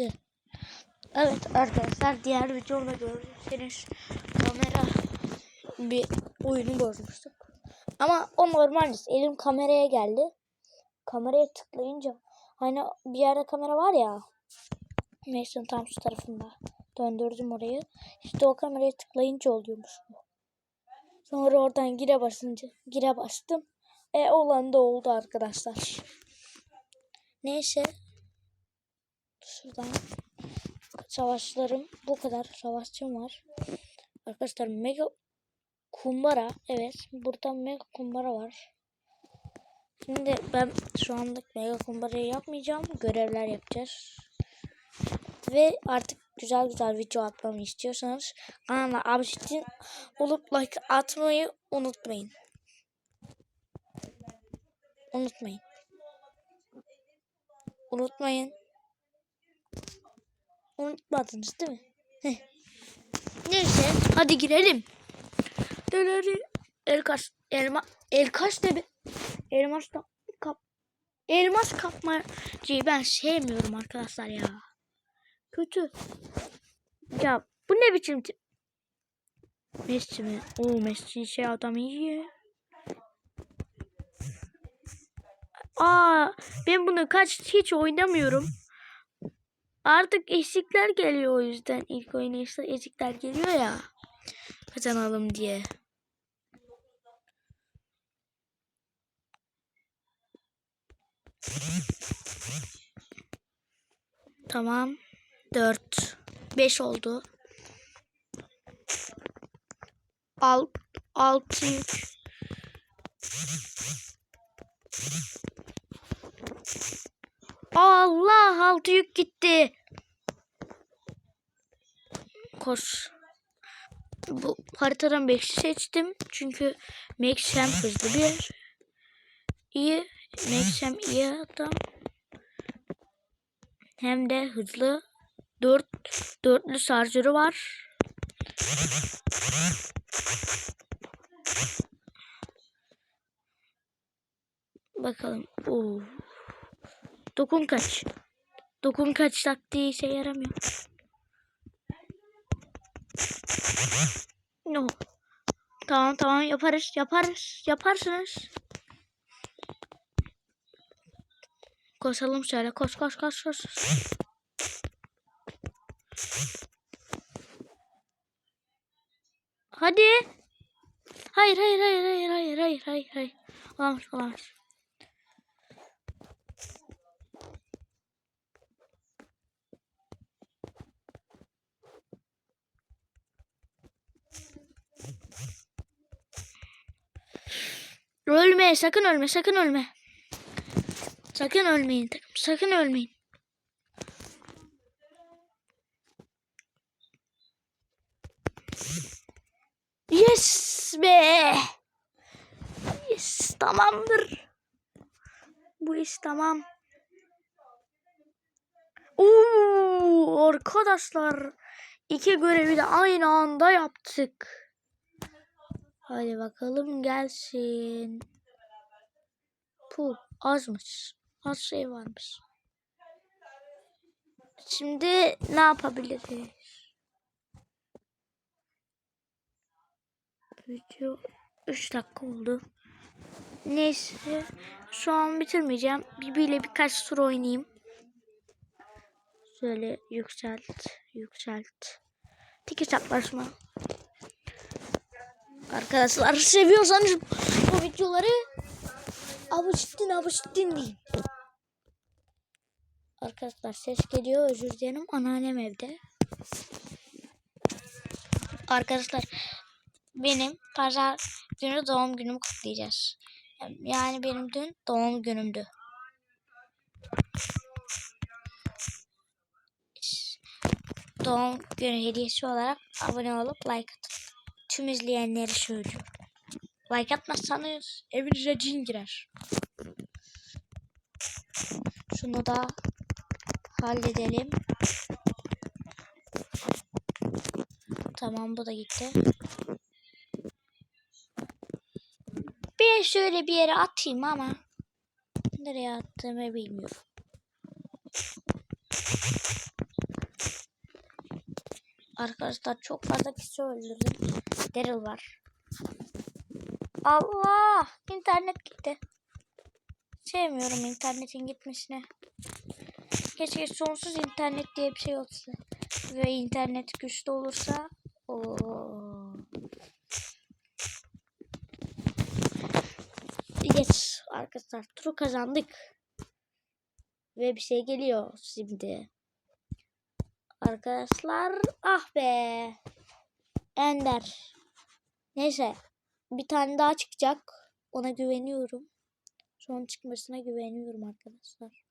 gitti. Evet arkadaşlar diğer videomda görürseniz kamera bir oyunu bozmuştuk. Ama o normal. Elim kameraya geldi. Kameraya tıklayınca hani bir yerde kamera var ya. Mason'ın tam şu tarafında. Döndürdüm orayı. İşte o kameraya tıklayınca oluyormuş bu. Sonra oradan gire basınca gire bastım. E olan da oldu arkadaşlar. Neyse. Şuradan savaşlarım bu kadar savaşçım var. Arkadaşlar mega kumbara evet burada mega kumbara var. Şimdi ben şu anlık mega kumbarayı yapmayacağım. Görevler yapacağız. Ve artık güzel güzel video atmamı istiyorsanız kanala abone olup like atmayı unutmayın. Unutmayın. Unutmayın. Unutmadınız değil mi? Heh. Neyse hadi girelim. Döleri elkaş elma elkaş be? Elmas da kap elmas kapmacıyı ben sevmiyorum arkadaşlar ya. Kötü. Ya bu ne biçim? Messi mi? Oo Messi şey adam iyi. Aa ben bunu kaç hiç oynamıyorum. Artık eşikler geliyor o yüzden ilk oynayışta eşikler geliyor ya. Kazanalım diye. Tamam. 4 5 oldu. Alt 6 Allah altı yük gitti. Koş. Bu haritadan 5'i seçtim. Çünkü Max hem hızlı bir iyi. Max hem iyi adam. Hem de hızlı. 4 dörtlü şarjörü var. Bakalım. Oo. Dokun kaç. Dokun kaç taktiği işe yaramıyor. No. Tamam tamam yaparız yaparız yaparsınız. Koşalım şöyle koş koş koş koş. Hadi. Hayır hayır hayır hayır hayır hayır hayır hayır. Olamaz olamaz. Ölme sakın ölme sakın ölme. Sakın ölmeyin takım sakın ölmeyin. Yes be. Yes tamamdır. Bu iş tamam. Oo, arkadaşlar iki görevi de aynı anda yaptık. Hadi bakalım gelsin. Pul azmış. Az şey varmış. Şimdi ne yapabiliriz? Video 3 dakika oldu. Neyse şu an bitirmeyeceğim. Bibiyle birkaç tur oynayayım. Şöyle yükselt, yükselt. Tik hesaplaşma. Arkadaşlar seviyorsanız bu videoları abuştun abuştun deyin. Arkadaşlar ses geliyor özür dilerim. Anneannem evde. Arkadaşlar benim pazar günü doğum günümü kutlayacağız. Yani benim dün doğum günümdü. Doğum günü hediyesi olarak abone olup like atın. Tüm izleyenleri söylüyorum. Like atmazsanız evinize cin girer. Şunu da halledelim. Tamam bu da gitti. Bir şöyle bir yere atayım ama nereye attığımı bilmiyorum. Arkadaşlar çok fazla kişi öldürdüm. Daryl var. Allah! internet gitti. Sevmiyorum internetin gitmesine. Keşke sonsuz internet diye bir şey olsa. Ve internet güçlü olursa. Oo. Yes arkadaşlar turu kazandık. Ve bir şey geliyor şimdi. Arkadaşlar ah be. Ender. Neyse bir tane daha çıkacak. Ona güveniyorum. Son çıkmasına güveniyorum arkadaşlar.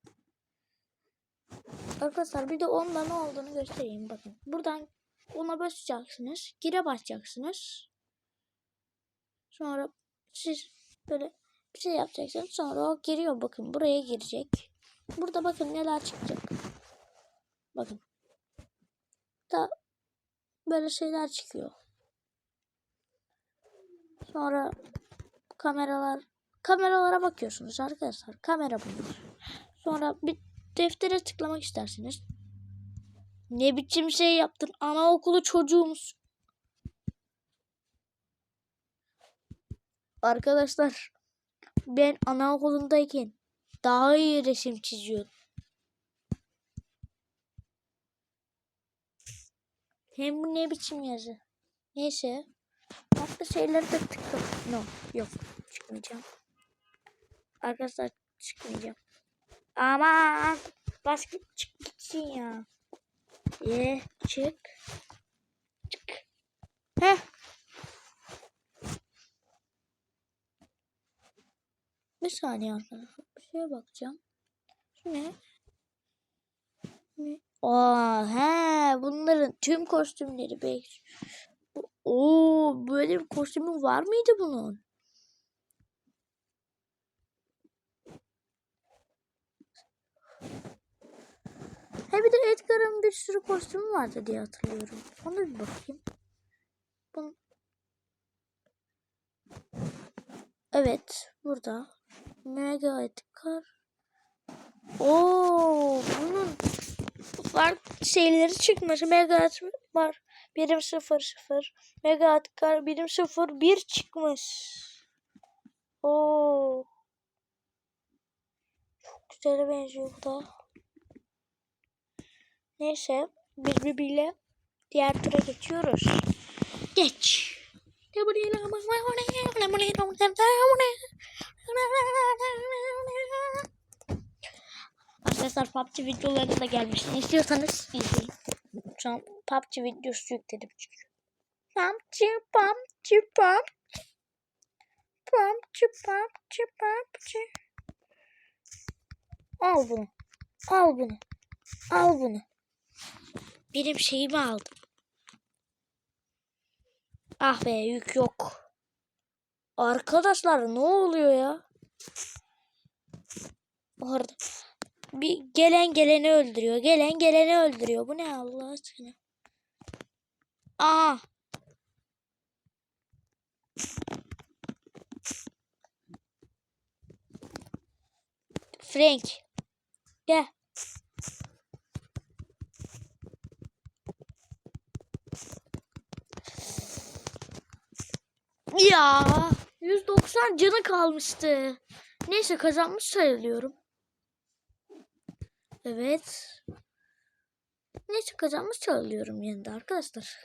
Arkadaşlar bir de onda ne olduğunu göstereyim bakın. Buradan ona basacaksınız. Gire basacaksınız. Sonra siz böyle bir şey yapacaksınız. Sonra o giriyor bakın. Buraya girecek. Burada bakın neler çıkacak. Bakın. Da böyle şeyler çıkıyor. Sonra kameralar kameralara bakıyorsunuz arkadaşlar. Kamera bunlar. Sonra bir deftere tıklamak istersiniz. Ne biçim şey yaptın? Anaokulu çocuğumuz. Arkadaşlar ben anaokulundayken daha iyi resim çiziyordum. Hem bu ne biçim yazı? Neyse. Farklı şeyleri de tıkla. No. Yok. Çıkmayacağım. Arkadaşlar çıkmayacağım. Aman. Git çık gitsin ya. Ye çık. Çık. Heh. Bir saniye arkadaşlar. Bir şeye bakacağım. Şu ne? Ne? Aa, he, bunların tüm kostümleri beş. Oo, böyle bir kostümü var mıydı bunun? He bir de Edgar'ın bir sürü kostümü vardı diye hatırlıyorum. Ona bir bakayım. Bun... Evet, burada. Mega Edgar. Oo, bunun farklı şeyleri çıkmış. Mega Edgar var. Birim 0 0. Mega Edgar birim 0 1 çıkmış. Oo. Çok güzel benziyor bu da. Neyse biz birbiriyle diğer tura geçiyoruz. Geç. Arkadaşlar PUBG videoları da gelmişti. İstiyorsanız izleyin. Şu an PUBG videosu yükledim çünkü. PUBG, PUBG, PUBG. PUBG, PUBG, PUBG. Al bunu. Al bunu. Al bunu. Benim şeyimi aldım. Ah be yük yok. Arkadaşlar ne oluyor ya? Orada bir gelen geleni öldürüyor. Gelen geleni öldürüyor. Bu ne Allah aşkına? Aa. Frank. Gel. Ya 190 canı kalmıştı. Neyse kazanmış sayılıyorum. Evet. Neyse kazanmış sayılıyorum yanında arkadaşlar.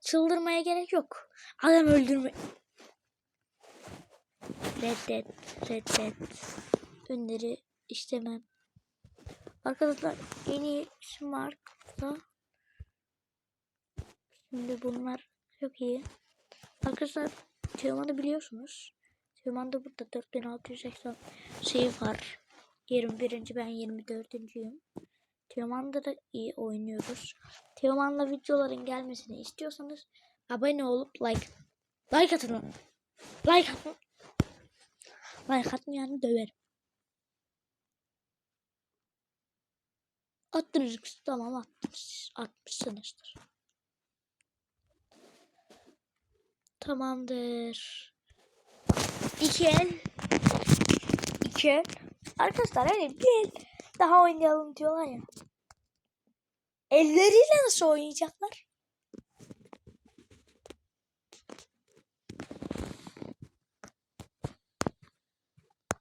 Çıldırmaya gerek yok. Adam öldürme. Reddet. Reddet. Önleri istemem. Arkadaşlar en iyi Smart'ta Şimdi bunlar çok iyi. Arkadaşlar Teoman'ı biliyorsunuz. Teoman'da burada 4680 şey var. 21. ben 24.yüm. Teoman'da da iyi oynuyoruz. Teoman'la videoların gelmesini istiyorsanız abone olup like like atın. Like atın. Like atmayanı döverim. Attınız tamam attınız. Atmışsınızdır. Tamamdır. İki el. İki el. Arkadaşlar hani bir daha oynayalım diyorlar ya. Elleriyle nasıl oynayacaklar?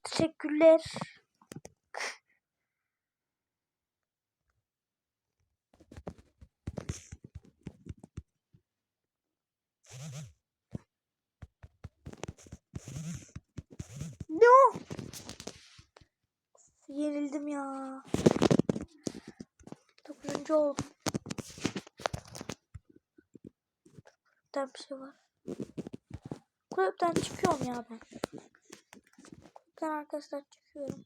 Teşekkürler. Mm-hmm. Yenildim ya. Dokuzuncu oldum. Kulüpten bir şey var. Kulüpten çıkıyorum ya ben. Kulüpten arkadaşlar çıkıyorum.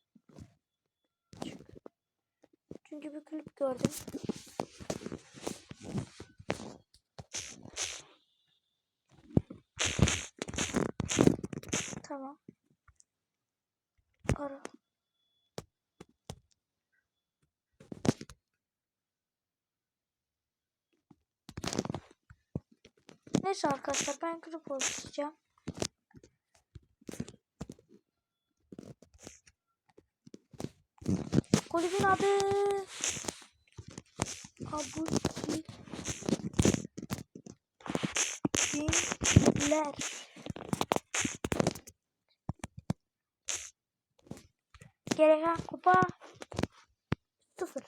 Çık. Çünkü bir klip gördüm. Tamam. Ara. Neyse arkadaşlar ben klip oluşturacağım. Kulübün adı Abuki Binler. Gereken kupa sıfır.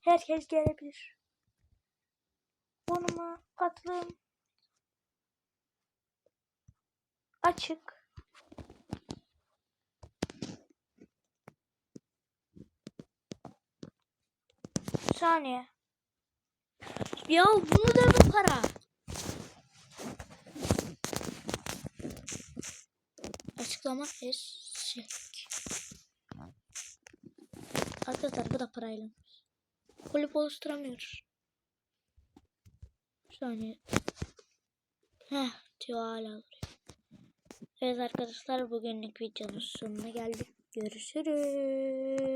Herkes gelebilir. Konuma katılım açık. Saniye. Ya bunu da mı para? Açıklama eşek. Arkadaşlar bu da parayla. Kulüp oluşturamıyoruz. Bir saniye. Heh diyor hala. Evet arkadaşlar bugünlük videonun sonuna geldik. Görüşürüz.